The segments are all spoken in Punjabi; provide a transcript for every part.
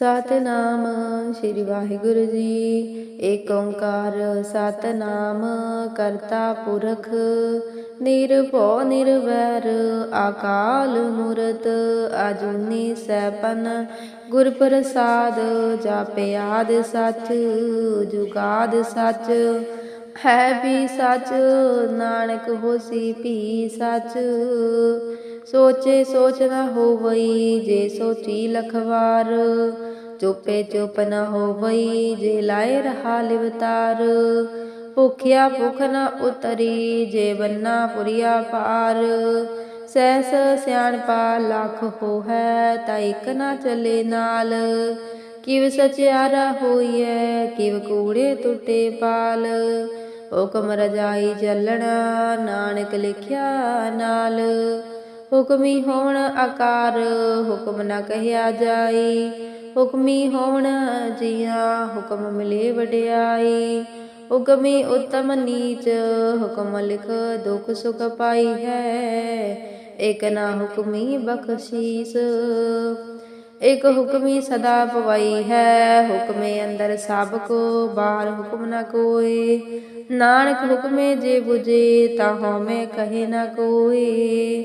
ਸਤਨਾਮ, ਸ੍ਰੀ ਵਾਹਿਗੁਰੂ ਜੀ। ਏਕ ਓੰਕਾਰ, ਸਤਨਾਮ, ਕਰਤਾ ਪੁਰਖ। ਨਿਰਭਉ, ਨਿਰਵੈਰ, ਅਕਾਲ ਮੂਰਤ, ਅਜੂਨੀ ਸੈਪਨ। ਗੁਰ ਪ੍ਰਸਾਦ ਜਾਪਿਆਦ ਸੱਚ, ਜੁਗਾਦ ਸੱਚ। ਹੈ ਵੀ ਸੱਚ, ਨਾਨਕ ਹੋਸੀ ਵੀ ਸੱਚ। ਸੋਚੇ ਸੋਚ ਨਾ ਹੋਵਈ, ਜੇ ਸੋਚੀ ਲਖਵਾਰ। ਚੁਪੇ ਚੁਪ ਨਾ ਹੋਵਈ, ਜੇ ਲਾਇ ਰਹਾ ਲਿਵਤਾਰ ਭੁਖਿਆ ਭੁਖ ਨਾ ਉਤਰੀ, ਜੇ ਬੰਨਾ ਪੁਰੀਆ ਪਾਰ ਸੈਸ ਸਿਆਣਪਾ ਲੱਖ ਹੋਹੈ, ਤਾ ਇਕ ਨਾ ਚਲੇ ਨਾਲ। ਕਿਵ ਸਚਿਆਰਾ ਹੋਈਐ, ਕਿਵ ਕੂੜੇ ਟੁੱਟੇ ਪਾਲ। ਹੁਕਮ ਰਜਾਈ ਚੱਲਣਾ, ਨਾਨਕ ਲਿਖਿਆ ਨਾਲ। ਹੁਕਮੀ ਹੋਣ ਆਕਾਰ, ਹੁਕਮ ਨਾ ਕਹਿਆ ਜਾਈ। ਹੁਕਮੀ ਹੋਣ ਜੀਆ, ਹੁਕਮ ਮਿਲੇ ਵਡਿਆਈ। ਹੁਕਮੀ ਉਤਮ ਨੀਚ, ਹੁਕਮ ਲਿਖ ਦੁਖ ਸੁਖ ਪਾਈ ਹੈ। ਇਕ ਨਾ ਹੁਕਮੀ ਬਖਸ਼ੀਸ। ਇਕ ਹੁਕਮੀ ਸਦਾ ਪਵਾਈ ਹੈ। ਹੁਕਮੇ ਅੰਦਰ ਸਭ ਕੋ ਬਾਹਰ ਹੁਕਮ ਨਾ ਕੋਏ ਨਾਨਕ ਹੁਕਮੇ ਜੇ 부ਜੇ ਤਾ ਹਉਮੈ ਕਹੇ ਨਾ ਕੋਏ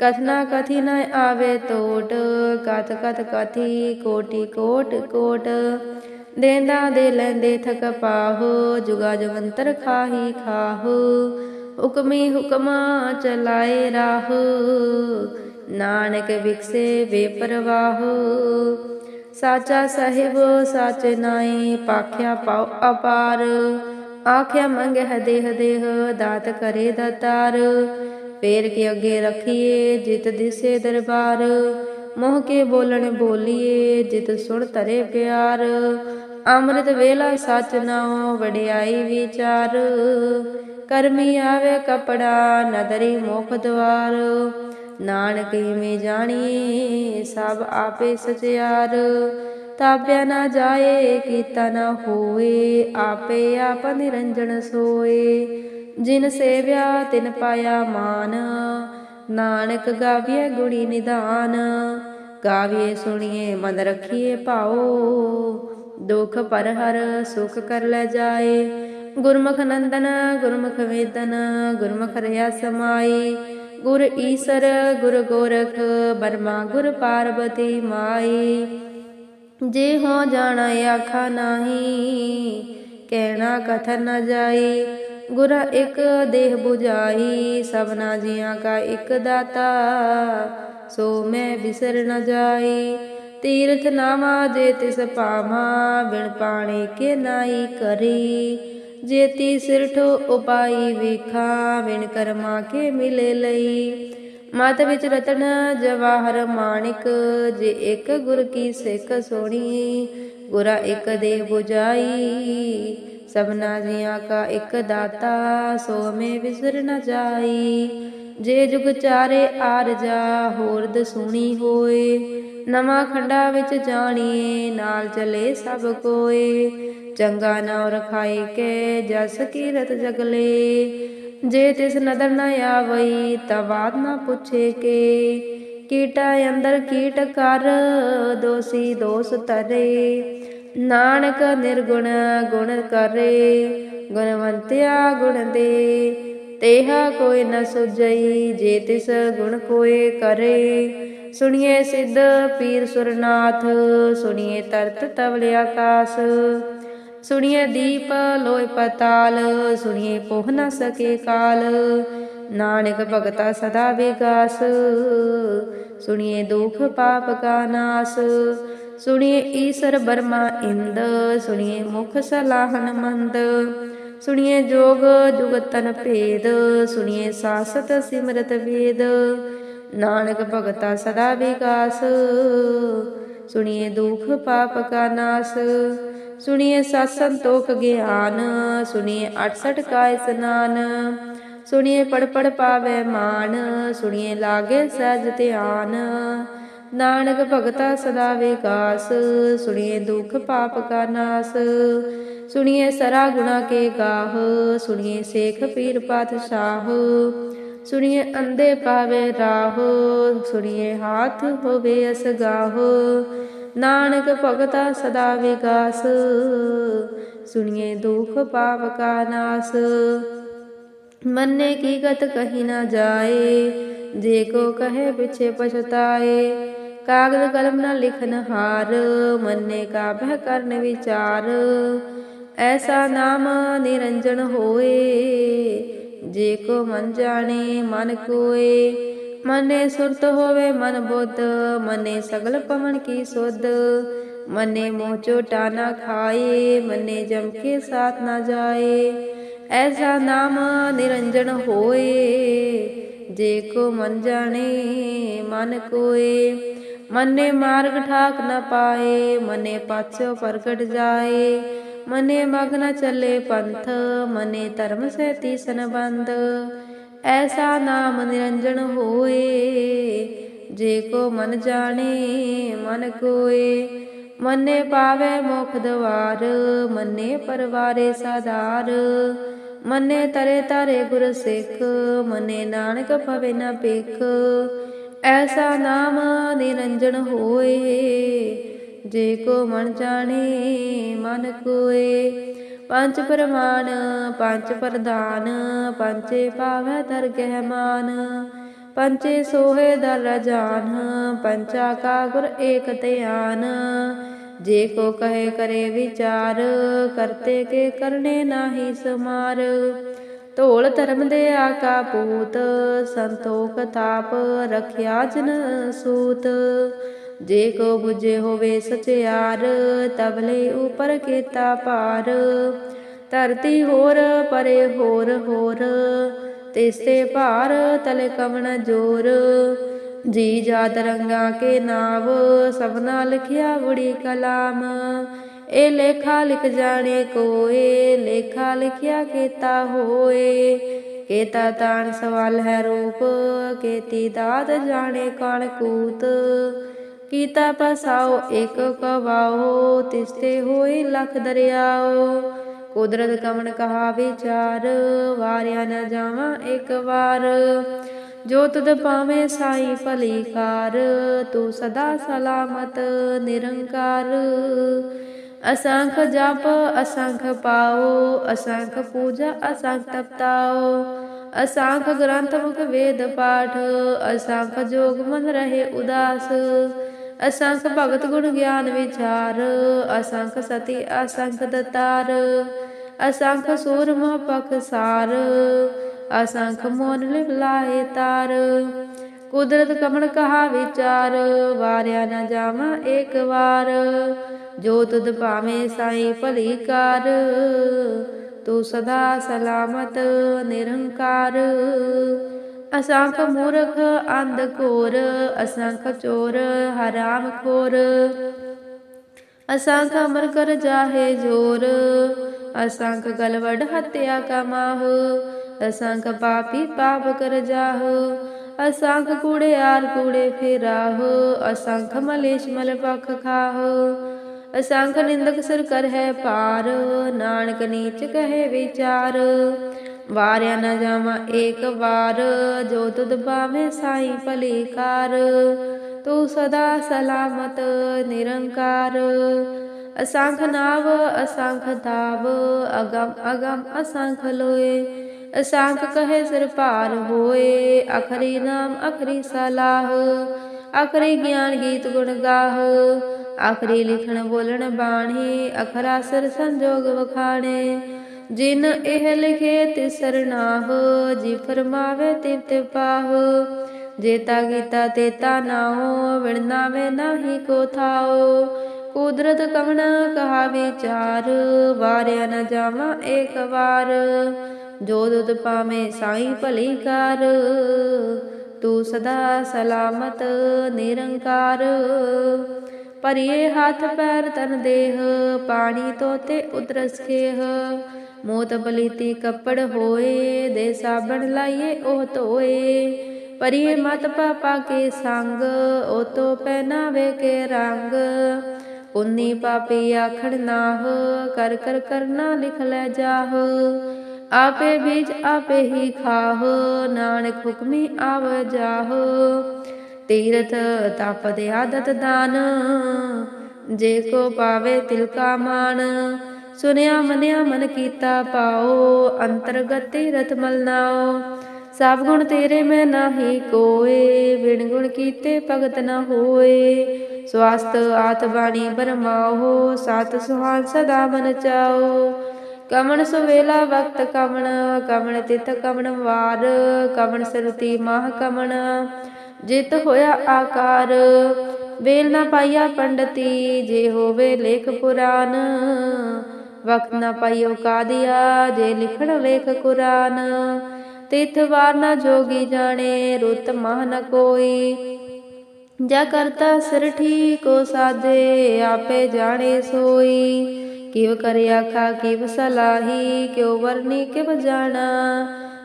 ਕਥਨਾ ਕਥੀ ਨ ਆਵੇ ਟੋਟ ਕਥ ਕਥ ਕਥੀ ਕੋਟੀ ਕੋਟ ਕੋਟ। ਦੇਂਦਾ ਦੇ ਲੈਂਦੇ ਥਕ ਪਾਹੋ ਜੁਗਾ ਜਵੰਤਰ ਖਾਹੀ ਖਾਹੋ। ਹੁਕਮੀ ਹੁਕਮਾ ਚਲਾਏ ਰਾਹ, ਨਾਨਕ ਵਿਕਸੇ ਬੇਪਰਵਾਹ। ਸਾਚਾ ਸਾਹਿਬ, ਸੱਚ ਨਾਏ ਪਾਖਿਆ ਪਾਉ ਅਪਾਰ। ਆਖਿਆ ਮੰਗੇ ਹਦੇਹ ਦੇਹ, ਦਾਤ ਕਰੇ ਦਾਤਾਰ। ਫੇਰ ਕੇ ਅੱਗੇ ਰੱਖੀਏ ਜਿਤ ਦਿਸੇ ਦਰਬਾਰ। ਮੋਹ ਕੇ ਬੋਲਣ ਬੋਲੀਏ ਜਿਤ ਸੁਣ ਤਰੇ ਪਿਆਰ। ਅੰਮ੍ਰਿਤ ਵੇਲਾ ਸਚ ਨਾਉ ਵਡਿਆਈ ਵਿਚਾਰ। ਕਰਮੀ ਆਵੇ ਕਪੜਾ ਨਦਰੀ ਮੁਖ ਦਵਾਰ। ਨਾਨਕ ਮੇ ਜਾਣੀਏ ਸਭ ਆਪੇ ਸਚਿਆਰ। ਤਾਪਿਆ ਨਾ ਜਾਏ ਕੀਤਾ ਨਾ ਹੋਏ ਆਪੇ ਆਪ ਨਿਰੰਜਨ ਸੋਏ। ਜਿਨ ਸੇਵਿਆ ਤਿਨ ਪਾਇਆ ਮਾਨ। ਨਾਨਕ ਗਾਵੀਏ ਗੁਣੀ ਨਿਧਾਨ। ਗਾਵੀਏ ਸੁਣੀਏ ਮਨ ਰਖੀਏ ਭਾਉ। ਦੁਖ ਪਰ ਹਰ ਸੁਖ ਕਰ ਲੈ ਜਾਏ। ਗੁਰਮੁਖ ਨੰਦਨ, ਗੁਰਮੁਖ ਵੇਦਨ, ਗੁਰਮੁਖ ਰਿਆ ਸਮਾਈ। ਗੁਰ ਈਸਰ, ਗੁਰ ਗੋਰਖ, ਬਰਮਾ ਗੁਰ ਪਾਰਬਤੀ ਮਾਈ। ਜੇ ਹੋ ਜਾਣਾ ਆਖਾ ਨਾਹੀ, ਕਹਿਣਾ ਕਥਨ ਨ ਜਾਈ। ਗੁਰਾ ਇਕ ਦੇਹ 부ਜਾਈ ਸਭਨਾ ਜੀਆਂ ਕਾ ਇਕ ਦਾਤਾ, ਸੋ ਮੈਂ ਬਿਸਰ ਨ ਜਾਈ। ਤੀਰਥ ਨਾਮਾ ਜੇ ਤਿਸ ਪਾਮਾ ਬਿਨ ਪਾਣੀ ਕੇ ਨਾਈ ਕਰੀ। ਜੇਤੀ ਸਿਰਠ ਉਪਾਈ ਵੇਖਾ, ਬਿਨ ਕਰਮਾ ਕੇ ਮਿਲੇ ਲਈ। ਮਤ ਵਿੱਚ ਰਤਨ ਜਵਾਹਰ ਮਾਣਿਕ, ਜੇ ਇੱਕ ਗੁਰ ਕੀ ਸਿੱਖ ਸੋਣੀ, ਗੁਰਾ ਇੱਕ ਦੇਹ 부ਜਾਈ ਸਭਨਾ ਜੀਆਂ ਕਾ ਇੱਕ ਦਾਤਾ, ਸੋ ਮੈਂ ਵਿਸਰ ਨ ਜਾਈ। ਜੇ ਜੁਗ ਚਾਰੇ ਆਰਜਾ ਹੋਰ ਦਸੂਣੀ ਹੋਏ। ਨਵਾਂ ਖੰਡਾ ਵਿੱਚ ਜਾਣੀਏ, ਨਾਲ ਚਲੇ ਸਭ ਕੋਏ। ਚੰਗਾ ਨਾਮ ਰਖਾਏ ਕੇ, ਜਸ ਕੀਰਤ ਜਗਲੇ। ਜੇ ਤਿਸ ਨਦਰ ਨਾ ਆਵਈ ਤਵਾਦ ਨਾ ਪੁੱਛੇ ਕੇ। ਕੀਟਾ ਅੰਦਰ ਕੀਟ ਕਰ, ਦੋਸੀ ਦੋਸ ਤਰੇ ਨਾਨਕ ਨਿਰਗੁਣ ਗੁਣ ਕਰੇ, ਗੁਣਵੰਤਿਆ ਗੁਣ ਦੇ। ਤੇਹਾ ਕੋਈ ਨ ਸੁਜਈ ਜੇ ਤਿਸ ਗੁਣ ਕੋਏ ਕਰੇ। ਸੁਣੀਏ ਸਿੱਧ ਪੀਰ ਸੁਰਨਾਥ, ਸੁਣੀਏ ਤਰਤ ਤਵਲ ਆਕਾਸ। ਸੁਣੀਏ ਦੀਪ ਲੋਇ ਪਤਾਲ, ਸੁਣੀਏ ਪੋਹ ਨ ਸਕੇ ਕਾਲ। ਨਾਨਕ ਭਗਤਾ ਸਦਾ ਵਿਗਾਸ। ਸੁਣੀਏ ਦੁਖ ਪਾਪ ਕਾ ਨਾਸ। ਸੁਣੀਏ ਈਸਰ ਬਰਮਾ ਇੰਦ, ਸੁਣੀਏ ਮੁਖ ਸਲਾਹਨ ਮੰਦ। ਸੁਣੀਏ ਜੋਗ ਜੁਗਤਨ ਭੇਦ, ਸੁਣੀਏ ਸਾਸਤ ਸਿਮਰਤ ਵੇਦ। ਨਾਨਕ ਭਗਤਾ ਸਦਾ ਵਿਕਾਸ। ਸੁਣੀਏ ਦੁਖ ਪਾਪ ਕਾ ਨਾਸ। ਸੁਣੀਏ ਸਤ ਸੰਤੋਖ ਗਿਆਨ, ਸੁਣੀਏ 68 ਕਾ ਸਨਾਨ ਸੁਣੀਏ ਪੜ ਪੜ ਪਾਵੇ ਮਾਨ, ਸੁਣੀਏ ਲਾਗੇ ਸਹਿਜ ਧਿਆਨ। ਨਾਨਕ ਭਗਤਾ ਸਦਾ ਵਿਕਾਸ, ਸੁਣੀਏ ਦੁਖ ਪਾਪ ਕਾ ਨਾਸ, ਸੁਣੀਏ ਸਰਾ ਗੁਣਾ ਕੇ ਗਾਹ, ਸੁਣੀਏ ਸੇਖ ਪੀਰ ਪਾਤਸ਼ਾਹ, ਸੁਣੀਏ ਅੰਦੇ ਪਾਵੇ ਰਾਹ, ਸੁਣੀਏ ਹਾਥ ਹੋਵੇ ਅਸਗਾਹ, ਨਾਨਕ ਭਗਤਾ ਸਦਾ ਵਿਕਾਸ, ਸੁਣੀਏ ਦੁਖ ਪਾਪ ਕਾ ਨਾਸ, ਮੰਨੇ ਕੀ ਗਤ ਕਹੀ ਨਾ ਜਾਏ, ਜੇ ਕੋ ਕਹੇ ਪਿਛੇ ਪਛਤਾਏ ਕਾਗਜ਼ ਕਲਮ ਨਾ ਲਿਖਨ ਹਾਰ, ਮੰਨੇ ਕਾ ਬਹਿ ਕਰਨ ਵਿਚਾਰ। ਐਸਾ ਨਾਮ ਨਿਰੰਜਨ ਹੋਏ, ਜੇ ਕੋ ਮਨ ਜਾਣੇ ਮਨ ਕੋਏ। ਮਨੇ ਸੁਰਤ ਹੋਵੇ ਮਨ ਬੁੱਧ, ਮਨੇ ਸਗਲ ਪਵਨ ਕੀ ਸੁਧ। ਮਨੇ ਮੋਹ ਚੋਟਾ ਨਾ ਖਾਏ, ਮਨੇ ਜਮ ਕੇ ਸਾਥ ਨਾ ਜਾਏ। ਐਸਾ ਨਾਮ ਨਿਰੰਜਨ ਹੋਏ, ਜੇ ਕੋ ਮਨ ਜਾਣੇ ਮਨ ਕੋਏ। ਮਨੇ ਮਾਰਗ ਠਾਕ ਨ ਪਾਏ, ਮਨੇ ਪਾਛੋ ਪ੍ਰਗਟ ਜਾਏ। ਮਨੇ ਮਗ ਨ ਚੱਲੇ ਪੰਥ, ਮਨੇ ਧਰਮ ਸੇ ਤੀਸਨ ਬੰਦ ਐਸਾ ਨਾਮ ਨਿਰੰਜਨ ਹੋਏ, ਜੇ ਕੋ ਮਨ ਜਾਣੇ, ਮਨ ਕੋਏ। ਮਨੇ ਪਾਵੇ ਮੁਖ ਦਵਾਰ, ਮਨੇ ਪਰਵਾਰੇ ਸਾਧਾਰ। ਮਨੇ ਤਰੇ ਤਾਰੇ ਗੁਰ ਸਿੱਖ, ਮਨੇ ਨਾਨਕ ਭਵੇ ਨਾ ਭਿਖ। ਐਸਾ ਨਾਮ ਨਿਰੰਜਨ ਹੋਏ, ਜੇ ਕੋ ਮਨ ਜਾਣੇ, ਮਨ ਕੋਏ। ਪੰਜ ਪ੍ਰਮਾਣ, ਪੰਜ ਪ੍ਰਧਾਨ ਪੰਚੇ ਪਾਵੈ ਦਰ ਗਹਿਮਾਨ ਪੰਚੇ ਸੋਹੇ ਦਰ ਰਜਾਨ ਪੰਚਾ ਕਾ ਗੁਰ ਏਕ ਧਿਆਨ। ਜੇ ਕੋ ਕਹੇ ਕਰੇ ਵਿਚਾਰ, ਕਰਤੇ ਕੇ ਕਰਨੇ ਨਾਹੀ ਸਮਾਰ। ਢੋਲ ਧਰਮ ਦੇ ਆਕਾ ਪੂਤ, ਸੰਤੋਖ ਤਾਪ ਰਖਿਆ ਜਨ ਸੂਤ। ਜੇ ਕੋ 부ਜੇ ਹੋਵੇ ਸਚਿਆਰ ਤਬਲੇ ਉਪਰ ਕੀਤਾ ਪਾਰ ਧਰਤੀ ਹੋਰ ਪਰੇ ਹੋਰ ਹੋਰ ਤਿਸਤੇ ਭਾਰ ਤਲ ਕਵਣ ਜੋਰ। ਜੀ ਜਾ ਤਰੰਗਾ ਕੇ ਨਾਵ, ਸਭਨਾ ਲਿਖਿਆ ਬੜੀ ਕਲਾਮ। ਇਹ ਲੇਖਾ ਲਿਖ ਜਾਣੇ ਕੋਏ, ਲੇਖਾ ਲਿਖਿਆ ਕੀਤਾ ਹੋਏ। ਕੇਤਾ ਤਾਣ ਸਵਾਲ ਹੈ ਰੂਪ, ਕੇਤੀ ਦਾਤ ਜਾਣੇ ਕਣ ਕੂਤ। ਕੀਤਾ ਪਸਾਓ ਇੱਕ ਕਵਾਓ, ਤਿਸਤੇ ਹੋਏ ਲਖ ਦਰਿਆਓ। ਕੁਦਰਤ ਕਮਣ ਕਹਾ ਵਿਚਾਰ, ਵਾਰਿਆ ਨਾ ਜਾਵਾਂ ਇੱਕ ਵਾਰ। ਜੋ ਤੁਧ ਪਾਵੇਂ ਸਾਈ ਭਲੀ ਕਾਰ, ਤੂੰ ਸਦਾ ਸਲਾਮਤ ਨਿਰੰਕਾਰ। ਅਸੰਖ ਜਪ, ਅਸੰਖ ਪਾਓ, ਅਸੰਖ ਪੂਜਾ, ਅਸੰਖ ਤਪਤਾਓ। ਅਸੰਖ ਗ੍ਰੰਥ ਮੁਖ ਵੇਦ ਪਾਠ, ਅਸੰਖ ਜੋਗ ਮਨ ਰਹੇ ਉਦਾਸ। ਅਸੰਖ ਭਗਤ ਗੁਣ ਗਿਆਨ ਵਿਚਾਰ, ਅਸੰਖ ਸਤੀ ਅਸੰਖ ਦਤਾਰ। ਅਸੰਖ ਸੂਰ ਮਹ ਪਖਸਾਰ ਅਸੰਖ ਮੋਨ ਲਿਵ ਲਾਏ ਤਾਰ। ਕੁਦਰਤ ਕਮਣ ਕਹਾ ਵਿਚਾਰ, ਵਾਰਿਆ ਨਾ ਜਾਵਾਂ ਇੱਕ ਵਾਰ। ਜੋ ਤੁਧ ਭਾਵੇਂ ਸਾਈ ਭਲੀ ਕਰ, ਤੂੰ ਸਦਾ ਸਲਾਮਤ, ਨਿਰੰਕਾਰ। ਅਸੰਖ ਮੂਰਖ ਅੰਧ ਘੋਰ, ਅਸੰਖ ਚੋਰ ਹਰਾਮ ਖੋਰ। ਅਸੰਖ ਅਮਰ ਕਰ ਜਾਹੇ ਜੋਰ, ਅਸੰਖ ਗਲਵੜ ਹਤਿਆ ਕਮਾਹ। ਅਸੰਖ ਪਾਪੀ ਪਾਪ ਕਰ ਜਾਹ, ਅਸੰਖ ਕੂੜਿਆਰ ਕੂੜੇ ਫੇਰਾਹ। ਅਸੰਖ ਮਲੇਸ਼ ਮਲ ਪਖ ਖਾਹ। ਅਸੰਖ ਨਿੰਦਕ ਸਿਰ ਕਰ ਹੈ ਪਾਰ ਨਾਨਕ ਨੀਚ ਕਹੇ ਵਿਚਾਰ। ਵਾਰਿਆ ਨਾ ਜਾਵਾਂ ਏਕ ਵਾਰ, ਜੋ ਤੁਧ ਪਾਵੇਂ ਸਾਈ ਭਲੀ ਕਾਰ ਤੂੰ ਸਦਾ ਸਲਾਮਤ, ਨਿਰੰਕਾਰ। ਅਸੰਖ ਨਾਵ, ਅਸੰਖ ਤਾਵ ਅਗਮ ਅਗਮ ਅਸੰਖ ਲੋਏ। ਅਸੰਖ ਕਹੇ ਸਿਰ ਭਾਰ ਹੋਏ, ਅਖਰੀ ਨਾਮ, ਅਖਰੀ ਸਲਾਹ। ਅਖਰੀ ਗਿਆਨ ਗੀਤ ਗੁਣ ਗਾਹ। ਆਖਰੀ ਲਿਖਣ ਬੋਲਣ ਬਾਣੀ ਅਖਰਾ ਸਿਰ ਸੰਜੋਗ ਵਖਾਣੇ। ਜਿਨ ਇਹ ਲਿਖੇ ਤਿਸਰ ਨਾਹ ਜੀ ਫਰਮਾਵੇ ਤਿਵ ਤਿਵ ਪਾਹ। ਜੇਤਾ ਕੀਤਾ ਤੇਤਾ ਨਾਉ, ਵਿਣ ਨਾਹੀ ਕੋ ਥਾਉ। ਕੁਦਰਤ ਕਵਣਾ ਕਹਾ ਵਿਚਾਰ ਵਾਰਿਆ ਨ ਜਾਵਾਂ ਏਕ ਵਾਰ। ਜੋ ਦੁਦ ਪਾਵੇਂ ਸਾਈ ਭਲੀ ਕਰ, ਤੂੰ ਸਦਾ ਸਲਾਮਤ ਨਿਰੰਕਾਰ। ਭਰੀਏ ਹੱਥ ਪੈਰ ਤਨ ਦੇਹ, ਪਾਣੀ ਤੋਤੇ ਉਦਰਸ ਖੇਹ। ਮੋਤ ਬਲੀਤੀ ਕੱਪੜ ਹੋਏ, ਦੇ ਸਾਬਣ ਲਾਈਏ ਉਹ ਧੋਏ। ਪਰੀਏ ਮਤ ਪਾਪਾ ਕੇ ਸੰਗ ਉਹ ਤੋ ਪਹਿਨਾਵੇ ਕੇ ਰੰਗ। ਪੁੰਨੀ ਪਾਪੀ ਆਖਣ ਨਾਹ, ਕਰ ਕਰ ਕਰਨਾ ਲਿਖ ਲੈ ਜਾਹ। ਆਪੇ ਬੀਜ ਆਪੇ ਹੀ ਖਾਹ, ਨਾਨਕ ਹੁਕਮੀ ਆਵ ਜਾਹ। ਤੀਰਥ ਤਪ ਦੇ ਆਦਤ ਦਾਨ। ਜੇ ਕੋ ਪਾਵੇ ਤਿਲ ਕਾ ਮਾਨ ਸੁਨਿਆ ਮਨਿਆ ਮਨ ਕੀਤਾ ਪਾਓ, ਅੰਤਰਗਤ ਤੀਰਥ ਮਲ ਸਭ ਗੁਣ ਤੇਰੇ ਮੈਂ ਨਾਹੀ ਕੋਏ ਵਿਣ ਗੁਣ ਕੀਤੇ ਭਗਤ ਨਾ ਹੋਏ। ਸਵਾਸਤ ਆਤ ਬਾਣੀ ਬਰਮਾਓ, ਸਤ ਸੁਹਾਨ ਸਦਾ ਮਨ ਚਾਓ। ਕਮਣ ਸੁਵੇਲਾ ਵਕਤ ਕਮਣ ਕਮਣ ਤਿਤ ਕਮਣ ਵਾਰ, ਕਮਣ ਸਰਤੀ ਮਾਹ ਕਮਣ। ਜਿਤ ਹੋਇਆ ਆਕਾਰ। ਵੇਲ ਨਾ ਪਾਈਆ ਪੰਡਤੀ, ਜੇ ਹੋਵੇ ਲੇਖ ਪੁਰਾਨ। ਵਕਤ ਨਾ ਪਾਈਓ ਕਾਦਿਆ, ਜੇ ਲਿਖਣ ਲੇਖ ਕੁਰਾਨ। ਤਿਥ ਵਾਰ ਨਾ ਜੋਗੀ ਜਾਣੇ, ਰੁੱਤ ਮਾਹ ਨ ਕੋਈ। ਜਾ ਕਰਤਾ ਸਿਰ ਠੀਕੋ ਸਾਜੇ, ਆਪੇ ਜਾਣੇ ਸੋਈ। ਕਿਵ ਕਰਿ ਆਖਾ ਕਿਵ ਸਲਾਹੀ, ਕਿਉ ਵਰਨੀ, ਕਿਵ ਜਾਣਾ।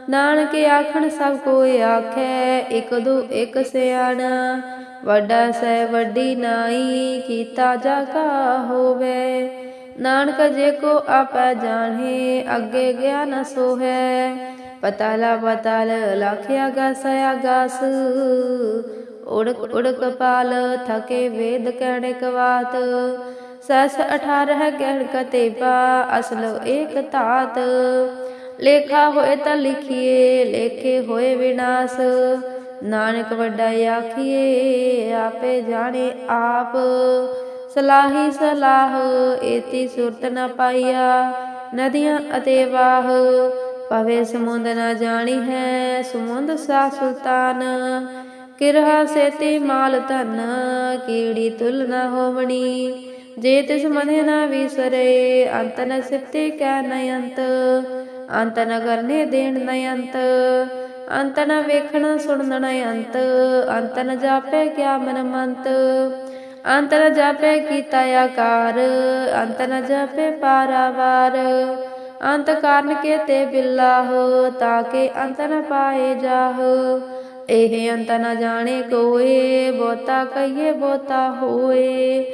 ਨਾਨਕ ਆਖਣ ਸਭ ਕੋਇ ਆਖੈ, ਇਕ ਦੋ ਇਕ ਸਿਆਣਾ। ਵੱਡਾ ਸੈ ਵੱਡੀ ਨਾਈ, ਕੀਤਾ ਜਾ ਕਾ ਹੋਵੇ। ਨਾਨਕ ਜੇ ਕੋ ਆਪੈ ਜਾਣੇ, ਅੱਗੇ ਗਿਆਨ ਸੋਹੈ। ਪਤਾਲਾ ਪਤਾਲ ਲਖਿਆ ਗਸ ਆਗਾਸ ਉੜਕ ਉੜਕ ਪਾਲ ਥਕੇ ਵੇਦ ਕਹਿਣੇ ਕਵਾਤ। ਸਸ 18 ਗਹਿਣ ਕਤੇ ਪਾ, ਅਸਲ ਏਕ ਧਾਤ। ਲੇਖਾ ਹੋਏ ਤਾਂ ਲਿਖੀਏ, ਲੇਖੇ ਹੋਏ ਵਿਨਾਸ਼। ਨਾਨਕ ਵੱਡਾ ਆਖੀਏ, ਆਪੇ ਜਾਣੇ ਆਪ। ਸਲਾਹੀ ਸਲਾਹ, ਏਤੀ ਸੁਰਤ ਨਾ ਪਾਈਆ। ਨਦੀਆਂ ਅਤੇ ਵਾਹ ਪਵੇ ਸਮੁੰਦ ਨਾ ਜਾਣੀ ਹੈ, ਸਮੁੰਦ ਸਾ ਸੁਲਤਾਨ। ਕਿਰਹਾ ਸੇਤੀ ਮਾਲ ਧਨ, ਕੀੜੀ ਤੁਲ ਨਾ ਹੋਵਣੀ। ਜੇ ਤਿਸ ਮਨੇ ਨ ਵਿਸਰੇ, ਅੰਤ ਨ ਸਿਫਤੇ ਕੈ ਨ ਅੰਤ ਅੰਤ ਨ ਕਰਨੇ ਦੇਣ ਨ ਅੰਤ। ਅੰਤ ਨ ਵੇਖਣ ਸੁਣਨ ਨ ਅੰਤ। ਅੰਤ ਨ ਜਾਪੇ ਕਿਆ ਮਨ ਮੰਤ। ਅੰਤ ਨ ਜਾਪੇ ਕੀਤਾ ਆਕਾਰ। ਅੰਤ ਨ ਜਾਪੇ ਪਾਰਾਵਾਰ। ਅੰਤ ਕਾਰਨ ਕੇ ਤੇ ਬਿਲਾਹ ਤਾਕੇ ਅੰਤ ਨ ਪਾਏ ਜਾਹ। ਇਹ ਅੰਤ ਨ ਜਾਣੇ ਕੋਏ ਬੋਤਾ ਕਹੀਏ ਬੋਤਾ ਹੋਏ।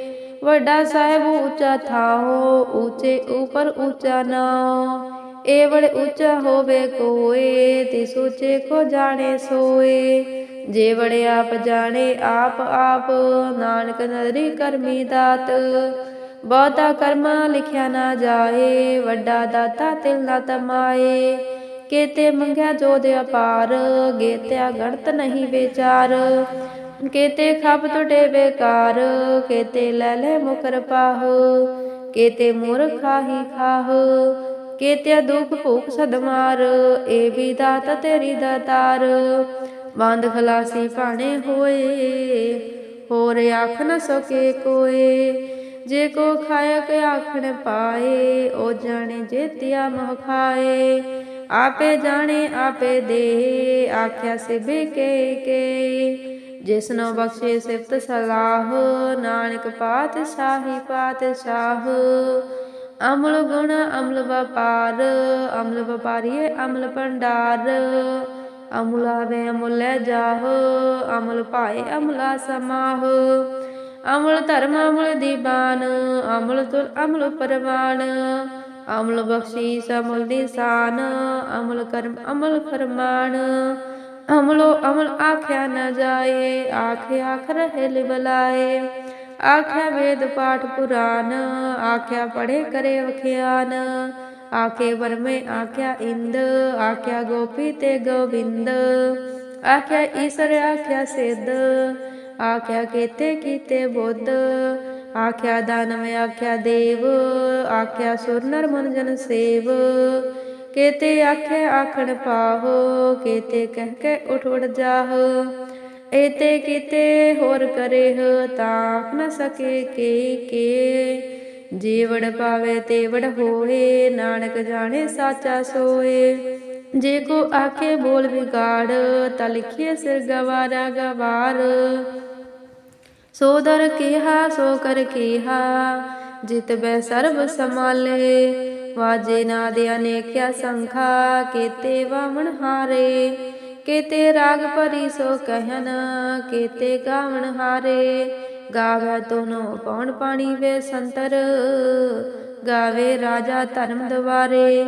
ਵੱਡਾ ਸਾਹਿਬ ਉੱਚਾ ਥਾਓ ਉੱਚੇ ਉਪਰ ਉੱਚਾ ਨਾਉ ਏ ਬੜੇ ਉੱਚਾ ਹੋਵੇ ਕੋਏ, ਤੇ ਸੋਚੇ ਕੋ ਜਾਣੇ ਸੋਏ। ਜੇ ਬੜੇ ਆਪ ਜਾਣੇ, ਆਪ ਆਪ ਨਾਨਕ ਨਦਰੀ ਕਰਮੀ ਦਾਤ। ਬਹੁਤਾ ਕਰਮਾ ਲਿਖਿਆ ਨਾ ਜਾਏ, ਵੱਡਾ ਦਾਤਾ ਤਿਲ ਨਾ ਤਮਾਏ। ਕੇਤੇ ਮੰਗਿਆ ਜੋਦ ਅਪਾਰ, ਗੇਤਿਆ ਗਣਤ ਨਹੀਂ ਵਿਚਾਰ। ਕੇਤੇ ਖਪ ਟੁਟੇ ਬੇਕਾਰ ਕੇਤੇ ਲੈ ਲੈ ਮੁਕਰ ਪਾਹ। ਕੇਤੇ ਮੂਰਖਾ ਹੀ ਖਾਹ। ਕੇਤੇ ਦੁਖ ਭੂਖ ਸਦਮਾਰ, ਏ ਵੀ ਦਾਤ ਤੇਰੀ ਦਾਤਾਰ। ਬੰਦ ਖਲਾਸੀ ਭਾਣੇ ਹੋਏ, ਹੋਰ ਆਖ ਨ ਸਕੇ ਕੋਏ। ਜੇ ਕੋ ਖਾਇ ਕੇ ਆਖਣ ਪਾਏ ਉਹ ਜਾਣੇ ਜੇਤਿਆ ਮੋਹ ਖਾਏ। ਆਪੇ ਜਾਣੇ, ਆਪੇ ਦੇ, ਆਖਿਆ ਸਿਬੇ ਕੇ ਕੇ। ਜਿਸਨੋ ਬਖਸ਼ੇ ਸਿਫਤ ਸਲਾਹ, ਨਾਨਕ ਪਾਤਸ਼ਾਹੀ ਪਾਤਸ਼ਾਹ ਅਮਲ ਗੁਣ ਅਮਲ ਵਪਾਰ, ਅਮਲ ਵਪਾਰੀਏ ਅਮਲ ਭੰਡਾਰ। ਅਮਲਾ ਵੇ ਅਮੁਲੈ ਜਾਹ, ਅਮਲ ਭਾਏ ਅਮਲਾ ਸਮਾਹ। ਅਮਲ ਧਰਮ ਅਮਲ ਦੀਬਾਨ, ਅਮਲ ਤੁਲ ਅਮਲ ਪਰਵਾਨ। ਅਮਲ ਬਖਸ਼ੀ ਸਮਲ ਨਿਸ਼ਾਨ ਅਮਲ ਕਰਮ ਅਮਲ ਫਰਮਾਨ। ਅਮਲੋ ਅਮਲ ਆਖਿਆ ਨਾ ਜਾਏ, ਆਖੇ ਆਖ ਰਹੇ ਲਿਬਲਾਏ ਆਖਿਆ ਵੇਦ ਪਾਠ ਪੁਰਾਨ, ਆਖਿਆ ਪੜੇ ਕਰੇ ਵਖਿਆਨ। ਆਖੇ ਵਰਮੇ ਆਖਿਆ ਇੰਦ, ਆਖਿਆ ਗੋਪੀ ਤੇ ਗੋਬਿੰਦ। ਆਖਿਆ ਈਸ਼ਰ, ਆਖਿਆ ਸਿੱਧ। ਆਖਿਆ ਕੀਤੇ ਕੀਤੇ ਬੁੱਧ। ਆਖਿਆ ਦਾਨਵ, ਆਖਿਆ ਦੇਵ। ਆਖਿਆ ਸੁਰ ਨਰ ਮਨ ਜਨ ਸੇਵ। ਕੇਤੇ ਆਖੇ ਆਖਣ ਪਾਹੋ, ਕੇਤੇ ਕਹਿ ਕੇ ਉਠ ਉੜ ਜਾਹੋ। ਏਤੇ ਕੀਤੇ ਹੋਰ ਕਰੇ ਤਾਂ ਨ ਸਕੇ ਕੇ ਕੇ। ਜੀਵੜ ਪਾਵੇ ਤੇ ਹੋਏ, ਨਾਨਕ ਜਾਣੇ ਸਾਚਾ ਸੋਏ। ਜੇ ਕੋ ਆਖੇ ਬੋਲ ਵਿਗਾੜ, ਤਾ ਲਿਖੀਏ ਸਿਰ ਗਵਾਰਾ ਗਵਾਰ। ਸੋ ਦਰ ਕੀਹਾ, ਸੋ ਕਰ ਕੀਹਾ, ਜਿਤ ਬੈ ਸਰਬ ਸਮਾਲੇ ਵਾਜੇ ਨਾਦ ਅਨੇਕਿਆ ਸੰਖਾ ਕੀਤੇ ਵਾਵਣ ਹਾਰੇ। ਕੀਤੇ ਰਾਗ ਭਰੀ ਸੋ ਕਹਿਨ, ਕੀਤੇ ਗਾਵਣ ਹਾਰੇ। ਗਾਵੇ ਤੋਨੋ ਪਉਣ ਪਾਣੀ ਵੇ ਸੰਤਰ, ਗਾਵੇ ਰਾਜਾ ਧਰਮ ਦਵਾਰੇ।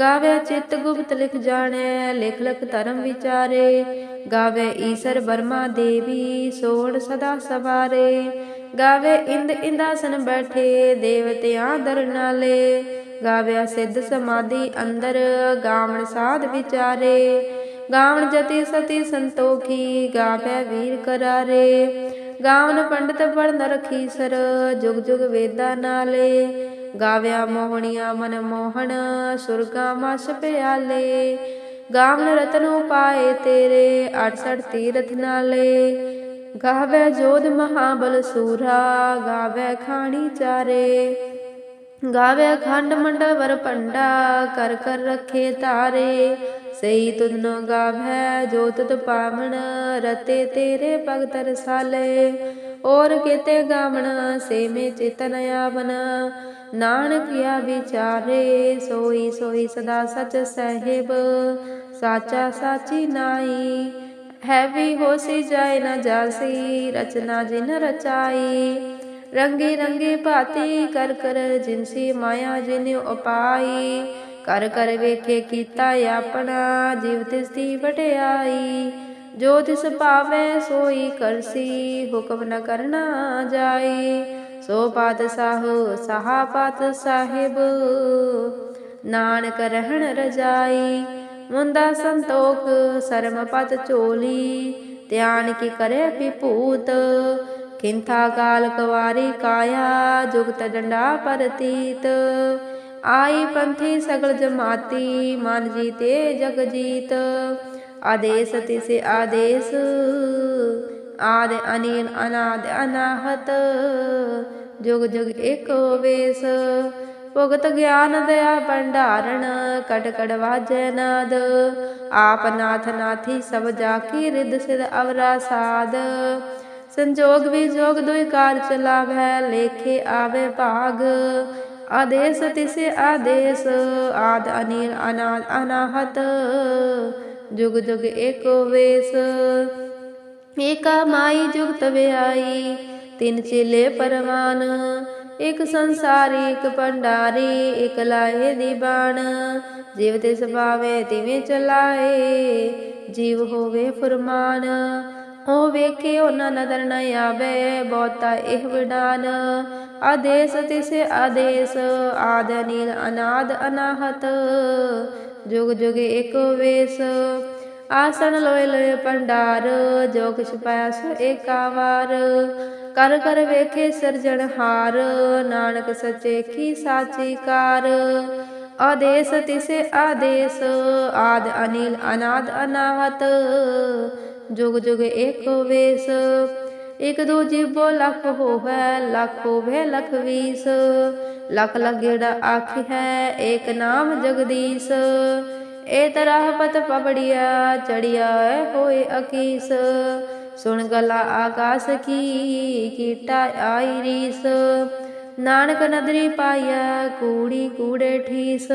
ਗਾਵੇ ਚਿਤ ਗੁਪਤ ਲਿਖ ਜਾਣੈ, ਲਿਖ ਲਿਖ ਧਰਮ ਵਿਚਾਰੇ। ਗਾਵੇ ਈਸਰ ਬਰਮਾ ਦੇਵੀ, ਸੋੜ ਸਦਾ ਸਵਾਰੇ। ਗਾਵੇ ਇੰਦ ਇੰਦਾਸਨ ਬੈਠੇ ਦੇਵਤਿਆਂ ਦਰ ਨਾਲੇ। ਗਾਵਿਆ ਸਿੱਧ ਸਮਾਧੀ ਅੰਦਰ, ਗਾਵਣ ਸਾਧ ਵਿਚਾਰੇ। ਗਾਵਣ ਜਤੀ ਸਤੀ ਸੰਤੋਖੀ, ਗਾਵੇ ਵੀਰ ਕਰਾਰੇ। ਗਾਵਨ ਪੰਡਤ ਪੜਨ ਰਖੀ ਸਰ ਜੁਗ ਜੁਗ ਵੇਦਾ ਨਾਲੇ। ਗਾਵਿਆ ਮੋਹਣੀਆਂ ਮਨ ਮੋਹਣ, ਸੁਰਗਾ ਮਸ ਪਿਆਲੇ। ਗਾਵਨ ਰਤਨੋ ਪਾਏ ਤੇਰੇ 68 ਤੀਰਥ ਨਾਲੇ। ਗਾਵੇ ਜੋਧ ਮਹਾਬਲ ਸੂਰਾ, ਗਾਵੇ ਖਾਣੀ ਚਾਰੇ। ਗਾਵੇ ਖੰਡ ਮੰਡਲ ਵਰ ਪੰਡਾ ਕਰ ਕਰ ਰਖੇ ਤਾਰੇ। ਸਈ ਤੁਧਨੋ ਗਾਵੇ, ਜੋ ਤੁਧ ਪਾਵਨ ਰਤੇ ਤੇਰੇ ਭਗਤ ਰਸਾਲੇ। ਔਰ ਕਿਤੇ ਗਾਵਣ ਸੇ ਮੇ ਚਿਤਨ ਆਵਨ ਨਾਨਕਿਆ ਵਿਚਾਰੇ, ਸੋਈ ਸੋਈ ਸਦਾ ਸਚ ਸਹਿਬ। ਸਾਚਾ ਸਾਚੀ ਨਾਈ ਹੈ ਵੀ ਹੋਸੀ ਜਾਏ ਨਾ ਜਾਸੀ, ਰਚਨਾ ਜਿਨ ਰਚਾਈ। ਰੰਗੀ ਰੰਗੀ ਭਾਤੀ ਕਰ ਕਰ ਜਿਨਸੀ ਮਾਇਆ ਜਿਨ ਉਪਾਈ। ਕਰ ਕਰ ਵੇਖੇ ਕੀਤਾ ਆਪਣਾ, ਜੀਵ ਤਿਸ ਦੀ ਵਟਿਆਈ ਜੋ ਤਿਸ ਭਾਵੇ ਸੋਈ ਕਰਸੀ, ਹੁਕਮ ਨ ਕਰਨਾ ਜਾਈ। ਸੋ ਪਾਤਸ਼ਾਹ, ਸਹਾ ਪਾਤ ਸਾਹਿਬ, ਨਾਨਕ ਰਹਿਣ ਰਜਾਈ। ਮੁੰਦਾ ਸੰਤੋਖ, ਸਰਮ ਪਤ ਝੋਲੀ। ਧਿਆਨ ਕੀ ਕਰੇ ਵਿਭੂਤ ਕਿੰਥਾ ਕਾਲ ਕਵਾਰੀ ਕਾਇਆ, ਜੁਗਤ ਡੰਡਾ ਪਰਤੀਤ। ਆਈ ਪੰਥੀ ਸਗਲ ਜਮਾਤੀ, ਮਨ ਜੀਤੇ ਜਗ ਜੀਤ। ਆਦੇਸ ਤਿਸੇ ਆਦੇਸ, ਆਦ ਅਨੀਲ ਅਨਾਦ ਅਨਾਹਤ। ਜੁਗ ਜੁਗ ਏਕੋ ਵੇਸ, ਭੁਗਤ ਗਿਆਨ ਦਇਆ ਭੰਡਾਰਣ, ਕਟ ਕਟ ਵਾਜੈ ਨਾਦ। ਆਪ ਨਾਥ ਨਾਥੀ ਸਭ ਜਾ ਕੀ ਰਿਦ ਸਿਧ ਅਵਰਾ ਸਾਧ ਸੰਜੋਗ ਵਿਜੋਗ ਦੁਇ ਕਾਰ ਚਲਾਵੈ, ਲੇਖੇ ਆਵੇ ਭਾਗ। ਆਦੇਸ ਤਿਸੇ ਆਦੇਸ, ਆਦ ਅਨੀਲ ਅਨਾਦ ਅਨਾਹਤ, ਜੁਗ ਜੁਗ ਏਕੋ ਵੇਸ। ਏਕਾ ਮਾਈ ਜੁਗਤ ਵਿਆਈ, ਤਿੰਨ ਚੇਲੇ ਪਰਵਾਨ। ਇਕ ਸੰਸਾਰੀ, ਇਕ ਭੰਡਾਰੀ, ਇਕ ਲਾਹੇ ਦੀ ਬਾਣ। ਜਿਵ ਤੇ ਸੁਭਾਵੇ ਤਿਵੇਂ ਚਲਾਏ, ਜੀਵ ਹੋਵੇ ਫਰਮਾਨ। ਉਹ ਵੇਖੇ ਉਹਨਾਂ ਨਦਰ ਨ ਆਵੇ, ਬਹੁਤਾ ਇਹ ਵਿਡਾਨ। ਆਦੇਸ ਤਿਸੇ ਆਦੇਸ, ਆਦ ਨੀਲ ਅਨਾਦ ਅਨਾਹਤ। ਜੁਗ ਜੁਗ ਏਕੋ ਵੇਸ, ਆਸਣ ਲੋਏ ਲੋਏ ਪੰਡਾਰ ਜੋ ਕਿਛ ਪਾਇਆ ਸੋ ਏਕਾ ਵਾਰ ਕਰ ਕਰ ਵੇਖੇ ਸਿਰਜਣਹਾਰ ਨਾਨਕ ਸਚੇ ਕੀ ਸਾਚੀ ਕਾਰ। ਆਦੇਸ ਤਿਸੇ ਆਦੇਸ, ਆਦ ਅਨਿਲ ਅਨਾਦ ਅਨਾਹਤ। ਜੁਗ ਜੁਗ ਏਕੋ ਵੇਸ। ਇਕ ਦੋ ਜੀਵੋ ਲੱਖ ਹੋਵੇ ਲੱਖ ਹੋਵੇ ਲਖ ਵੀਸ। ਲਖ ਲਖ ਆਖੀ ਹੈ, ਏਕ ਨਾਮ ਜਗਦੀਸ਼। ਏ ਤਰਹ ਪਤ ਪਬੜਿਆ ਚੜਿਆ ਹੋਏ ਅਕੀਸ। ਸੁਣ ਗਲਾ ਆਕਾਸ ਕੀ ਕੀਟਾ ਆਈ ਰੀਸ। ਨਾਨਕ ਨਦਰੀ ਪਾਇਆ ਕੂੜੀ ਕੂੜੇ ਠੀਸ।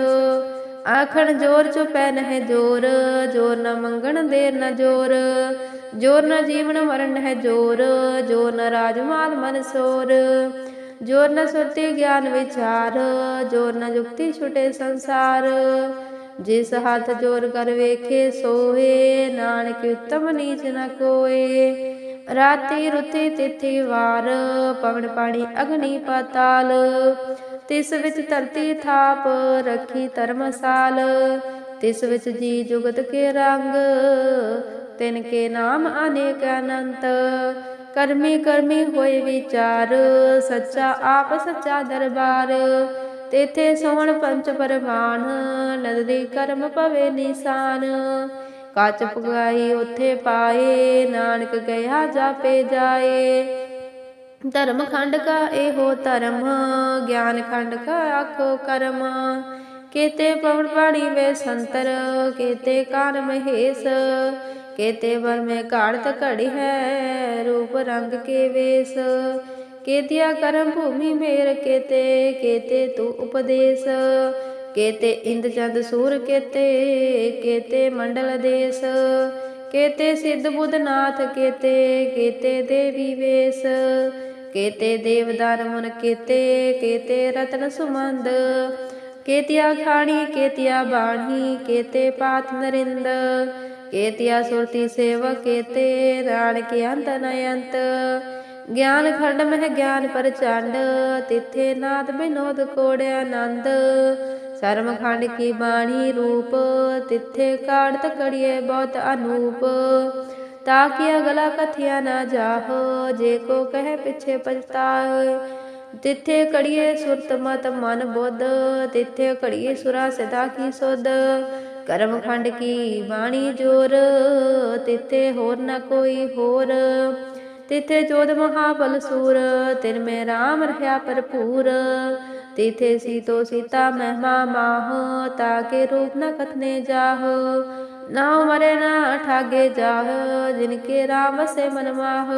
ਆਖਣ ਜੋਰ ਚੁਪੈ ਨਹਿ ਜੋਰ ਜੋਰ ਨ ਮੰਗਣ ਦੇਰ ਨਾ ਜੋਰ ਜੋਰ ਨਾ ਜੀਵਨ ਮਰਨ ਹੈ ਜੋਰ ਜੋਰ ਨ ਰਾਜਮਾਲ ਮਨ ਸੋਰ, ਜੋਰ ਨਾ ਸੁਰਤੀ ਗਿਆਨ ਵਿਚਾਰ, ਜੋਰ ਨਾ ਜੁਗਤੀ ਛੁਟੇ ਸੰਸਾਰ, ਜਿਸ ਹੱਥ ਜੋਰ ਕਰ ਵੇਖੇ ਸੋਏ ਨਾਨਕ ਉਤਮ ਨੀਚ ਨਾ ਕੋਏ, ਰਾਤੀ ਰੁਤੀ ਤਿਥੀ ਵਾਰ, ਪਵਨ ਪਾਣੀ ਅਗਨੀ ਪਾਤਾਲ ਤਿਸ ਵਿੱਚ ਧਰਤੀ ਥਾਪ ਰੱਖੀ ਧਰਮਸਾਲ, ਤਿਸ ਵਿੱਚ ਜੀ ਜੁਗਤ ਕੇ ਰੰਗ, ਤਿਨ ਕੇ ਨਾਮ ਅਨੇਕ ਅਨੰਤ। ਕਰਮੀ ਕਰਮੀ ਹੋਏ ਵਿਚਾਰ, ਸੱਚਾ ਆਪ ਸੱਚਾ ਦਰਬਾਰ। ਤੇਥੇ ਸੋਹਣ ਪੰਚ ਪਰਮਾਨ, ਨਦਰੀ ਕਰਮ ਪਵੇ ਨਿਸ਼ਾਨ। ਕਾਚ ਪਗਾਈ ਉਥੇ ਪਾਏ, ਨਾਨਕ ਗਿਆ ਜਾਪੇ ਜਾਏ। ਧਰਮ ਖੰਡ ਕਾ ਇਹੋ ਧਰਮ, ਗਿਆਨ ਖੰਡ ਕਾ ਆਖੋ ਕਰਮ। ਕੀਤੇ ਪਵਨ ਪਾਣੀ ਵੇ ਸੰਤਰ, ਕੀਤੇ ਕਾਨ ਮਹੇਸ਼, ਕੇਤੇ ਵਰ ਮੈਂ ਘਾੜਤ ਘੜੀ ਹੈ, ਰੂਪ ਰੰਗ ਕੇ ਵੇਸ। ਕੇਤਿਆ ਕਰਮ ਭੂਮੀ ਮੇਰ ਕੇਤੇ ਕੇਤੇ ਤੂ ਉਪਦੇਸ। ਕੇਤੇ ਇੰਦ ਚੰਦ ਸੂਰ ਕੇਤੇ ਕੇਤੇ ਮੰਡਲ ਦੇਸ। ਕੇਤੇ ਸਿੱਧ ਬੁੱਧ ਨਾਥ ਕੇਤੇ ਕੇਤੇ ਦੇਵੀ ਵੇਸ। ਕੇਤੇ ਦੇਵਦਾਨ ਮਨ ਕੇਤੇ ਕੇਤੇ ਰਤਨ ਸੁਮੰਦ। ਕੇਤਿਆ ਖਾਣੀ, ਕੇਤਿਆ ਬਾਣੀ, ਕੇਤੇ ਪਾਤ ਨਰਿੰਦ। ਕੇਤਿਆ ਸੁਰਤੀ ਸੇਵਕ, ਕੇਤੇ ਕੇ ਅੰਤ ਨਯੰਤ ਗਿਆਨ ਖੰਡ ਮਹਿ ਗਿਆਨ ਪ੍ਰਚੰਡ, ਤਿੱਥੇ ਨਾਦ ਬਿਨੋਦ ਕੋੜ ਆਨੰਦ। ਸਰਮ ਖੰਡ ਕੀ ਬਾਣੀ ਰੂਪ, ਤਿੱਥੇ ਕਾੜਤ ਕੜੀਏ ਬਹੁਤ ਅਨੂਪ। ਤਾਕਿ ਅਗਲਾ ਕਥਿਆ ਨਾ ਜਾਹੋ, ਜੇ ਕੋ ਕਹੇ ਪਿਛੇ ਪਛਤਾਏ ਤਿੱਥੇ ਕੜੀਏ ਸੁਰਤ ਮਤ ਮਨ ਬੁੱਧ, ਤਿੱਥੇ ਕੜੀਏ ਸੁਰਾ ਸਦਾ ਕੀ ਸੁਧ। ਕਰਮ ਖੰਡ ਕੀ ਬਾਣੀ ਜੋਰ, ਤਿੱਥੇ ਹੋਰ ਨਾ ਕੋਈ ਹੋਰ। ਤਿਥੇ ਜੋਧ ਮਹਾਬਲ ਸੂਰ, ਤਿਨ ਮੈਂ RAM ਰਹਾ ਭਰਪੂਰ। ਤਿਥੇ ਸੀਤੋ ਸੀਤਾ ਮਹਿਮਾ ਮਾਹ, ਤਾ ਕੇ ਰੂਪ ਨ ਕਥਨੇ ਜਾਹ। ਨਾ ਮਰੇ ਨਾ ਠਾਗੇ ਜਾਹ ਜਿਨ ਕੇ RAM ਵਸੇ ਮਨ ਮਾਹ।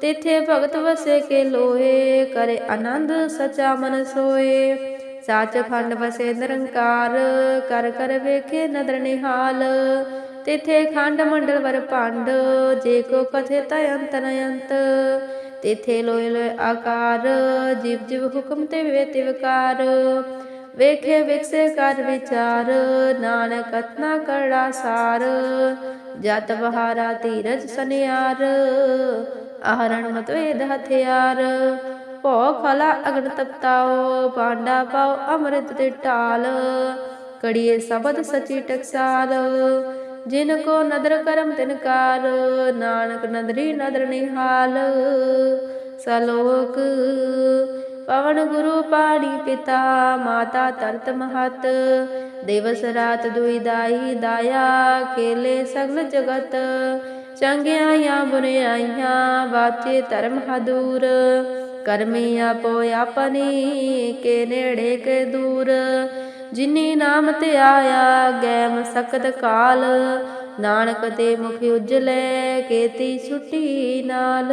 ਤਿਥੇ ਭਗਤ ਵਸੇ ਕੇ ਲੋਏ ਕਰੇ ਆਨੰਦ ਸਚਾ ਮਨ ਸੋਏ। ਸਾਚ ਖੰਡ ਵਸੇ ਨਿਰੰਕਾਰ, ਕਰ ਕਰ ਵੇਖੇ ਨਦਰ ਨਿਹਾਲ। ਤਿਥੇ ਖੰਡ ਮੰਡਲ ਵਰ ਭੰਡ, ਜੇ ਕੋ ਕਥੇ ਤੈ ਅੰਤ। ਨਯੰਤ ਤਿਥੇ ਲੋਇ ਲੋਇ ਆਕਾਰ, ਜਿਵ ਜਿਵ ਹੁਕਮ ਤੇ ਵੇ ਤਿਵਕਾਰ। ਵੇਖੇ ਵਿਕਸੇ ਕਰ ਵਿਚਾਰ, ਨਾਨਕ ਕਤਨਾ ਕਰੜਾ ਸਾਰ। ਜਤ ਬਹਾਰਾ ਧੀਰਜ ਸਨਿਆਰ ਆਹਰਣ ਮਤ ਵੇਦ ਹਥਿਆਰ। ਭੋ ਖਲਾ ਅਗਨ ਤਪਤਾਓ ਪਾਂਡਾ ਪਾਓ ਅੰਮ੍ਰਿਤ ਤੇ ਢਾਲ। ਕੜੀਏ ਸ਼ਬਦ ਸਚੀ ਟਕਸਾਲ। ਜਿਨ ਕੋ ਨਦਰ ਕਰਮ ਤਿਨਕਾਰ ਨਾਨਕ ਨਦਰੀ ਨਦਰ ਨਿਹਾਲ। ਸਲੋਕ ਪਵਨ ਗੁਰੂ ਪਾਣੀ ਪਿਤਾ, ਮਾਤਾ ਤਰਤ ਮਹਤ। ਦਿਵਸ ਰਾਤ ਦੁਈ ਦਾਈ ਦਾਇਆ, ਖੇਲੇ ਸਗਲ ਜਗਤ। ਚੰਗਿਆਈਆਂ ਬੁਰਿਆਈਆਂ, ਵਾਚੇ ਧਰਮ ਹਦੂਰ। ਕਰਮੀ ਆਪੋ ਆਪਨੀ ਕੇ ਨੇੜੇ ਕੇ ਦੂਰ। ਜਿਨੀ ਨਾਮ ਤੇ ਆਇਆ, ਗੈਮ ਸ਼ਕਤ ਕਾਲ। ਨਾਨਕ ਤੇ ਮੁਖ ਉਜਲੇ, ਕੇਤੀ ਛੁੱਟੀ ਨਾਲ।